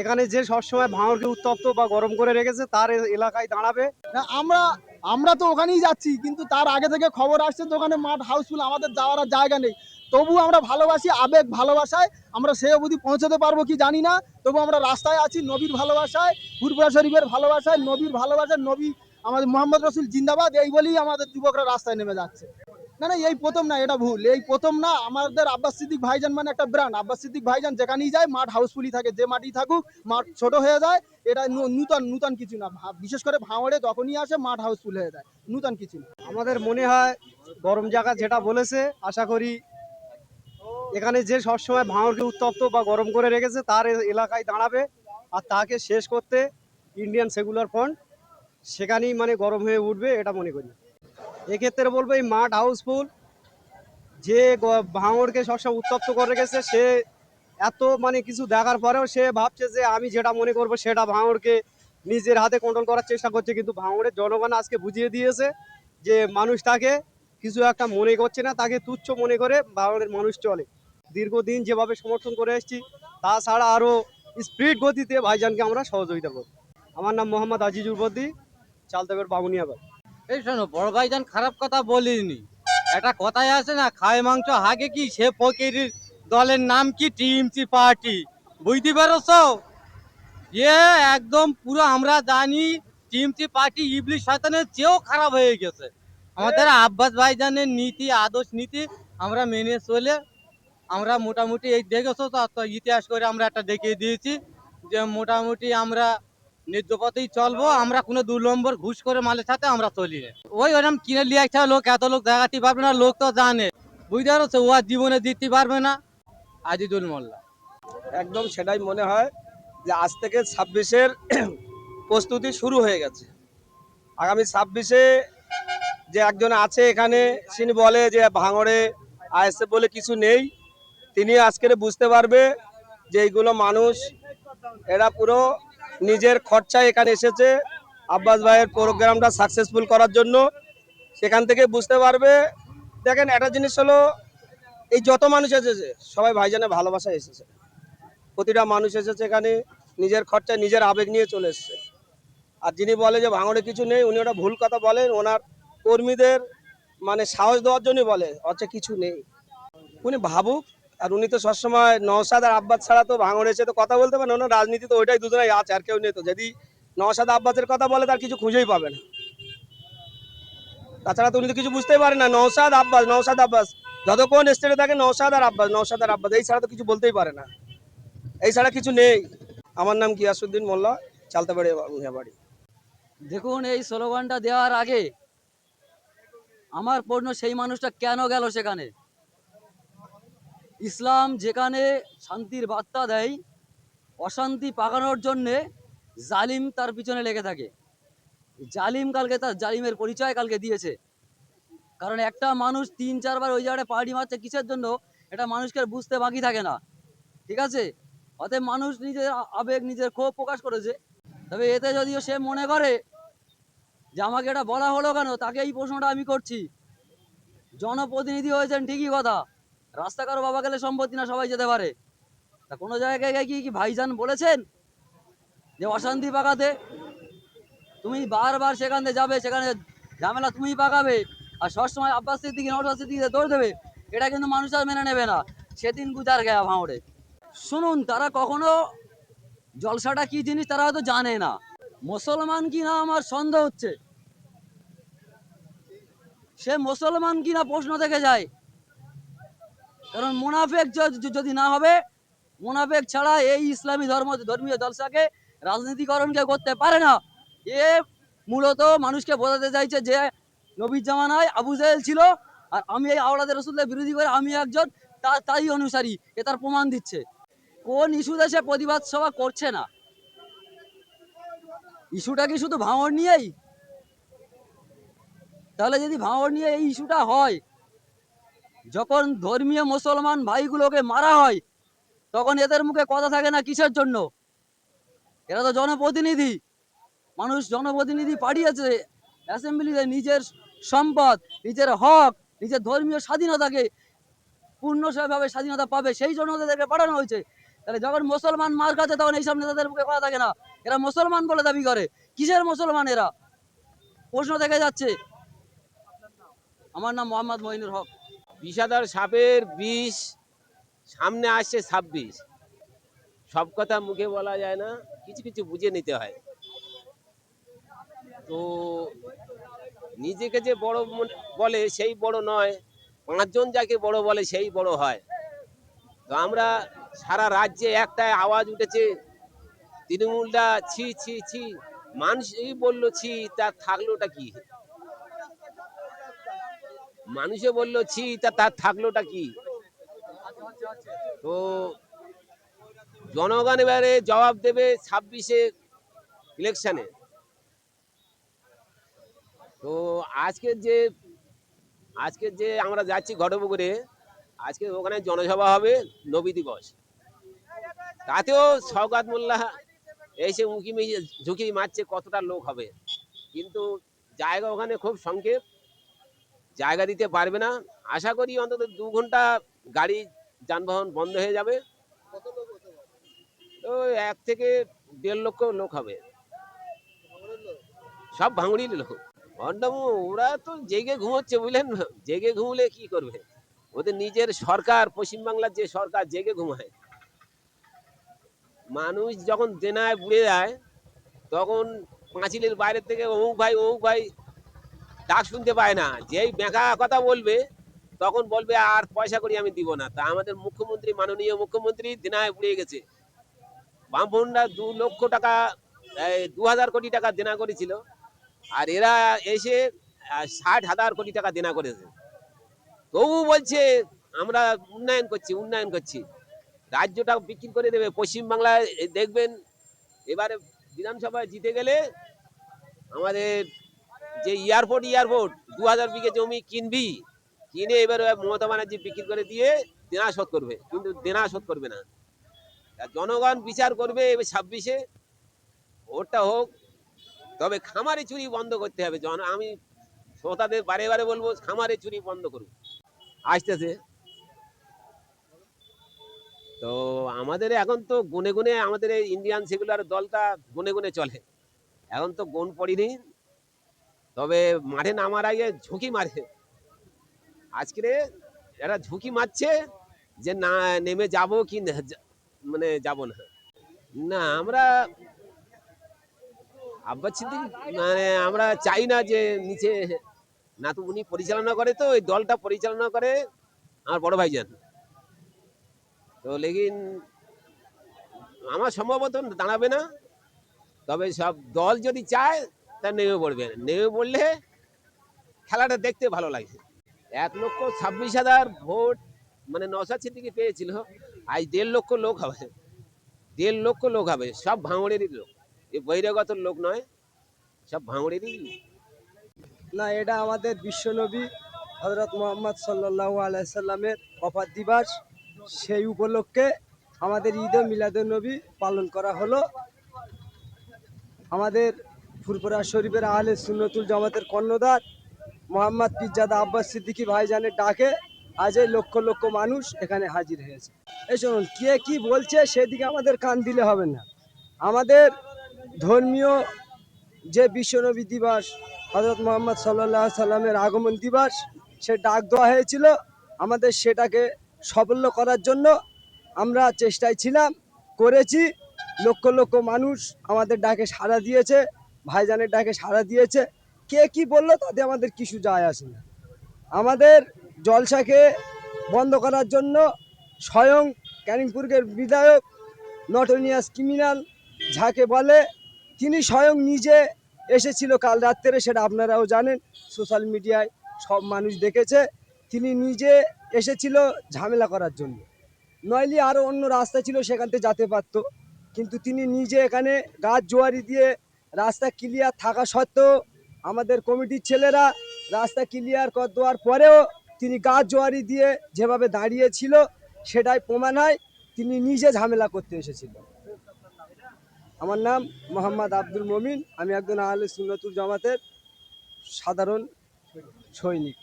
এখানে যে সবসময় ভাঙরকে উত্তপ্ত বা গরম করে রেখেছে, তার এলাকায় দাঁড়াবে। আমরা আমরা তো ওখানেই যাচ্ছি, কিন্তু তার আগে থেকে খবর আসছে তো ওখানে মাঠ হাউসফুল, আমাদের যাওয়ার আর জায়গা নেই। তবু আমরা ভালোবাসি, আবেগ ভালোবাসায়, আমরা সে অবধি পৌঁছতে পারব কি জানি না, তবু আমরা রাস্তায় আছি, নবীর ভালোবাসায় ফুরপুরা শরীফের ভালোবাসায়, নবীর ভালোবাসায়, নবী আমাদের মোহাম্মদ রসুল জিন্দাবাদ, এই বলেই আমাদের যুবকরা রাস্তায় নেমে যাচ্ছে। না না, এই প্রথম না, এটা ভুল। এই প্রথম না, আমাদের আব্বাস সিদ্দিক ভাইজান মানে একটা ব্র্যান্ড আব্বাস সিদ্দিক ভাইজান যেখানেই যায়, মাঠ হাউসফুলই থাকে, যে মাটি থাকুক, মাঠ ছোট হয়ে যায়, এটা নূতন নূতন কিছু না। বিশেষ করে ভাঙড়ে যখনই আসে, মাঠ হাউসফুল হয়ে যায়। নূতন কিছু না। আমাদের মনে হয় গরম জায়গা যেটা বলেছে, আশা করি এখানে যে সবসময় ভাঙরকে উত্তপ্ত বা গরম করে রেখেছে, তার এলাকায় দাঁড়াবে। আর তাকে শেষ করতে ইন্ডিয়ান সেকুলার ফ্রন্ট সেখানেই মানে গরম হয়ে উঠবে, এটা মনে করি। এক্ষেত্রে বলব এই মাঠ হাউসফুল যে ভাঙড়কে সবসময় উত্তপ্ত করে রেখেছে, সে এত মানে কিছু দেখার পরেও সে ভাবছে যে আমি যেটা মনে করব সেটা ভাঙড়কে নিজের হাতে কন্ট্রোল করার চেষ্টা করছে, কিন্তু ভাঙড়ের জনগণ আজকে বুঝিয়ে দিয়েছে যে মানুষ তাকে কিছু একটা মনে করছে না, তাকে তুচ্ছ মনে করে ভাঙড়ের মানুষ চলে। দীর্ঘদিন যেভাবে সমর্থন করে এসেছি, তাছাড়া আরও স্পিড গতিতে ভাইজানকে আমরা সহযোগিতা করব। আমার নাম মোহাম্মদ আজিজুর বদ্দি, চালতাবের বামুনিয়াবাদ এই শোনো, বড় ভাইজান খারাপ কথা বলিনি। একটা কথাই আছে না, খায় মাংস হাগে কি, সে ফকির দলের নাম কি, টিএমসি পার্টি। বুঝতে পারছ? এ একদম পুরো আমরা জানি, টিএমসি পার্টি ইবলি শয়তানের চেয়েও খারাপ হয়ে গেছে। আমাদের আব্বাস ভাইজানের নীতি, আদর্শ নীতি আমরা মেনে চলে, আমরা মোটামুটি এই দেখেছ তো ইতিহাস করে আমরা একটা দেখিয়ে দিয়েছি যে মোটামুটি আমরা ন্যায্য চলবো, আমরা কোনো দু নম্বর ঘুষ করে মালের সাথে আমরা চলি না ওই ওরকম কিনে নিয়ে একটা লোক, এত লোক দেখাতে পারবে না, লোক তো জানে। বুঝতে পারছ ও আর জীবনে দিতে পারবে না। আজিদুল মোল্লা। একদম সেটাই মনে হয় যে আজ থেকে ছাব্বিশের প্রস্তুতি শুরু হয়ে গেছে। আগামী ছাব্বিশে যে একজন আছে এখানে, তিনি বলে যে ভাঙড়ে আইএসএফ বলে কিছু নেই। তিনি আজকের বুঝতে পারবে যে এইগুলো মানুষ, এরা পুরো নিজের খরচায় এখানে এসেছে। আব্বাস ভাইয়ের প্রোগ্রামটা সাকসেসফুল করার জন্য। সেখান থেকে বুঝতে পারবে। দেখেন, একটা জিনিস হলো, এই যত মানুষ এসেছে, সবাই ভাইজানের ভালোবাসায় এসেছে। প্রতিটা মানুষ এসেছে এখানে, নিজের খরচায় নিজের আবেগ নিয়ে চলে এসছে। আর যিনি বলে যে ভাঙড়ে কিছু নেই, উনি ওটা ভুল কথা বলেন, ওনার কর্মীদের মানে সাহস দেওয়ার জন্যই বলে হচ্ছে কিছু নেই। উনি ভাবুক আর উনি তো সবসময় নওসাদ আর আব্বাস ছাড়া তো ভাঙড়ে এসে তো কথা বলতে পারেন ওনার রাজনীতি তো ওইটাই দুজনেই আছে, আর কেউ নেই তো। যদি নওসাদ আব্বাসের কথা বলে, তার কিছু খুঁজেই পাবে না। তাছাড়া তো উনি তো কিছু বুঝতেই পারে না নওসাদ আব্বাস নওসাদ আব্বাস। যতক্ষণ স্টেটে থাকে নওসাদ আর আব্বাস নওসাদ আর আব্বাস, এই ছাড়া তো কিছু বলতেই পারে না। এই ছাড়া কিছু নেই। আমার নাম গিয়াসুদ্দিন মোল্লা, চালতাবাড়ি বাড়ি। দেখুন, এই স্লোগানটা দেওয়ার আগে আমার পণ্য সেই মানুষটা কেন গেল সেখানে? ইসলাম যেখানে শান্তির বার্তা দেয়, অশান্তি পাকানোর জন্যে জালিম তার পিছনে লেগে থাকে। জালিম কালকে তার জালিমের পরিচয় কালকে দিয়েছে। কারণ একটা মানুষ তিন, চারবার ওই জায়গায় পার্টি মারছে কিসের জন্য? এটা মানুষকে বুঝতে বাকি থাকে না। ঠিক আছে? অতএব মানুষ নিজের আবেগ, নিজের ক্ষোভ প্রকাশ করেছে। তবে এতে যদিও সে মনে করে যে আমাকে এটা বলা হলো কেন, তাকে এই প্রশ্নটা আমি করছি। জনপ্রতিনিধি হয়েছেন ঠিকই কথা। রাস্তা কারও বাবা গেলে সম্পত্তি না সবাই যেতে পারে। তা কোনো জায়গায় গিয়ে কি কি ভাইজান বলেছেন? যে অশান্তি পাকাতে তুমি বারবার সেখান যাবে, সেখানে ঝামেলা তুমি পাকাবে। আর সবসময় আব্বাস সিদ্দিকি, নওশাদ সিদ্দিকিতে দৌড় দেবে, এটা কিন্তু মানুষ আর মেনে নেবে না। সেদিন গুজার গেয়া ভাঙড়ে শুনুন, তারা কখনো জলসাটা কি জিনিস তারা হয়তো জানে না। মুসলমান কি না আমার সন্দেহ হচ্ছে। সে মুসলমান কিনা প্রশ্ন থেকে যায়। কারণ মুনাফেক যদি না হবে, মুনাফেক ছাড়া এই ইসলামী ধর্ম, ধর্মীয় জলসাকে রাজনীতিকরণকে করতে পারে না। এ মূলত মানুষকে বোঝাতে চাইছে যে নবীর জামানায় আবু জাহেল ছিল, আর আমি এই আওলাদের রসুল্লাহ বিরোধী করে আমি একজন তার তারই অনুসারী, এ তার প্রমাণ দিচ্ছে। কোন ইস্যুতে সে প্রতিবাদ সভা করছে না। ইস্যুটা কি শুধু ভাঙড় নিয়েই? তাহলে যদি ভাঙড় নিয়ে এই ইস্যুটা হয় যখন ধর্মীয় মুসলমান ভাইগুলোকে মারা হয়, তখন এদের মুখে কথা থাকে না কিসের জন্য? এরা তো জনপ্রতিনিধি। মানুষ জনপ্রতিনিধি পাঠিয়েছে। অ্যাসেম্বলিতে নিজের সম্পদ, নিজের হক, নিজের ধর্মীয় স্বাধীনতাকে পূর্ণভাবে স্বাধীনতা পাবে, সেই জন্য তাদেরকে পাঠানো হয়েছে। তাহলে যখন মুসলমান মার কাছে, তখন এইসব নেতাদের মুখে কথা থাকে না। এরা মুসলমান বলে দাবি করে। কিসের মুসলমান এরা? প্রশ্ন দেখা যাচ্ছে। আমার নাম মোহাম্মদ মঈনুর হক। বিষাদর সাপের বিষ সামনে আসছে ছাব্বিশ। সব কথা মুখে বলা যায় না, কিছু কিছু বুঝে নিতে হয়। তো নিজেকে যে বড় বলে সেই বড় নয়, পাঁচজন যাকে বড় বলে সেই বড় হয়। তো আমরা সারা রাজ্যে একটাই আওয়াজ উঠেছে, তৃণমূলটা ছি ছি ছি। মানুষই বলল, ছি তার থাকলোটা কি? মানুষে বলল, ছি, তা তার থাকলোটা কি? তো জনগণ এবারে জবাব দেবে ছাব্বিশে ইলেকশনে তো আজকে যে আজকে যে আমরা যাচ্ছি ঘটপুকুরে আজকে ওখানে জনসভা হবে নবী দিবস। তাতেও সৌগাত মোল্লা এসে উঁকি ঝুঁকি মারছে কতটা লোক হবে। কিন্তু জায়গা ওখানে খুব সংক্ষেপ। জায়গা দিতে পারবে না। আশা করি অন্তত দু ঘণ্টা গাড়ি যানবাহন বন্ধ হয়ে যাবে। তো এক থেকে দেড় লক্ষ লোক হবে। সব ভাঙড়ির লোক। ভণ্ডামু, ওরা তো জেগে ঘুমোচ্ছে বুঝলেন? জেগে ঘুমলে কি করবে? ওদের নিজের সরকার পশ্চিমবাংলার যে সরকার জেগে ঘুমায়। মানুষ যখন দেনায় বুড়ে যায়, তখন পাঁচিলের বাইরে থেকে অমুক ভাই অমুক ভাই ডাক শুনতে পায় না। যেই বেঁকা কথা বলবে, তখন বলবে, আর পয়সা করি আমি দিব না। তা আমাদের মুখ্যমন্ত্রী, মাননীয় মুখ্যমন্ত্রী দেনায় বুড়িয়ে গেছে। বামফন্ডা দু লক্ষ টাকা দু হাজার কোটি টাকা দেনা করেছিল। আর এরা এসে ষাট হাজার কোটি টাকা দেনা করেছে। তবু বলছে, আমরা উন্নয়ন করছি উন্নয়ন করছি। রাজ্যটা বিক্রি করে দেবে। পশ্চিমবাংলায় দেখবেন, এবারে বিধানসভায় জিতে গেলে আমাদের যে এয়ারপোর্ট এয়ারপোর্ট দু হাজার বিঘে জমি কিনবি কিনে এবার মমতা ব্যানার্জি বিক্রি করে দিয়ে দেনা শোধ করবে কিন্তু দেনা শোধ করবে না। জনগণ বিচার করবে এবার ছাব্বিশে ভোটটা হোক তবে খামারে চুরি বন্ধ করতে হবে জন আমি শ্রোতাদের বারে বারে বলব খামারে চুরি বন্ধ করুন। আসতেছে। তো আমাদের এখন তো গুনে গুনে আমাদের এই ইন্ডিয়ান সেকুলার দলটা গুনে গুনে চলে। এখন তো গুণ পড়িনি। তবে মাঠে নামার আগে ঝুঁকি মারে আজকে এরা ঝুঁকি মারছে যে না, নেমে যাব কি মানে যাব না। না, আমরা আব্বাস মানে আমরা চাই না যে নিচে না তো উনি পরিচালনা করে তো, ওই দলটা পরিচালনা করে আমার বড় ভাইজান। তো লেকিন আমার সম্ভবত দাঁড়াবে না, তবে সব দল যদি চায় তা নেমে পড়বে। নেমে পড়লে খেলাটা দেখতে ভালো লাগছে। এক লক্ষ ছাব্বিশ হাজার ভোট মানে নশা ছিদ্দিকি পেয়েছিল? আজ দেড় লক্ষ লোক হবে। দেড় লক্ষ লোক হবে, সব ভাঙড়েরই লোক। এ বহিরাগত লোক নয়, সব ভাঙড়েরই না, এটা আমাদের বিশ্বনবী হজরত মোহাম্মদ সাল্লাহ আলাইসাল্লামের অপার দিবস। সেই উপলক্ষে আমাদের ঈদে মিলাদুল নবী পালন করা হলো। আমাদের ফুরপুরা শরীফের আহলে সুন্নতুল জামাতের কর্ণধার মোহাম্মদ পিজ্জাদা আব্বাস সিদ্দিকী ভাইজানের ডাকে আজ এই লক্ষ লক্ষ মানুষ এখানে হাজির হয়েছে। এই শুনুন কে কি বলছে সেদিকে আমাদের কান দিলে হবে না। আমাদের ধর্মীয় যে বিশ্বনবী দিবস হজরত মোহাম্মদ সাল্লাহ সাল্লামের আগমন দিবস, সে ডাক দেওয়া হয়েছিল। আমাদের সেটাকে সাফল্য করার জন্য আমরা চেষ্টায় ছিলাম, করেছি। লক্ষ লক্ষ মানুষ আমাদের ডাকে সাড়া দিয়েছে। ভাইজানের ডাকে সাড়া দিয়েছে। কে কি বলল তাতে আমাদের কিছু যায় আসে না। আমাদের জলসাকে বন্ধ করার জন্য স্বয়ং ক্যানিংপুরের বিধায়ক, নটনিয়াস ক্রিমিনাল যাকে বলে, তিনি স্বয়ং নিজে এসেছিল কাল রাত্রে, সেটা আপনারাও জানেন, সোশ্যাল মিডিয়ায় সব মানুষ দেখেছে। তিনি নিজে এসেছিল ঝামেলা করার জন্য। নইলে আরও অন্য রাস্তা ছিল, সেখান থেকে যেতে পারতো। কিন্তু তিনি নিজে এখানে গাছ জোয়ারি দিয়ে রাস্তা ক্লিয়ার থাকা সত্ত্বেও আমাদের কমিটির ছেলেরা রাস্তা ক্লিয়ার কর দেওয়ার পরেও তিনি গাছ জোয়ারি দিয়ে যেভাবে দাঁড়িয়েছিল সেটাই প্রমাণ হয়, তিনি নিজে ঝামেলা করতে এসেছিল। আমার নাম মোহাম্মদ আব্দুল মমিন, আমি একজন আহলে সুন্নতুল জামাতের সাধারণ সৈনিক।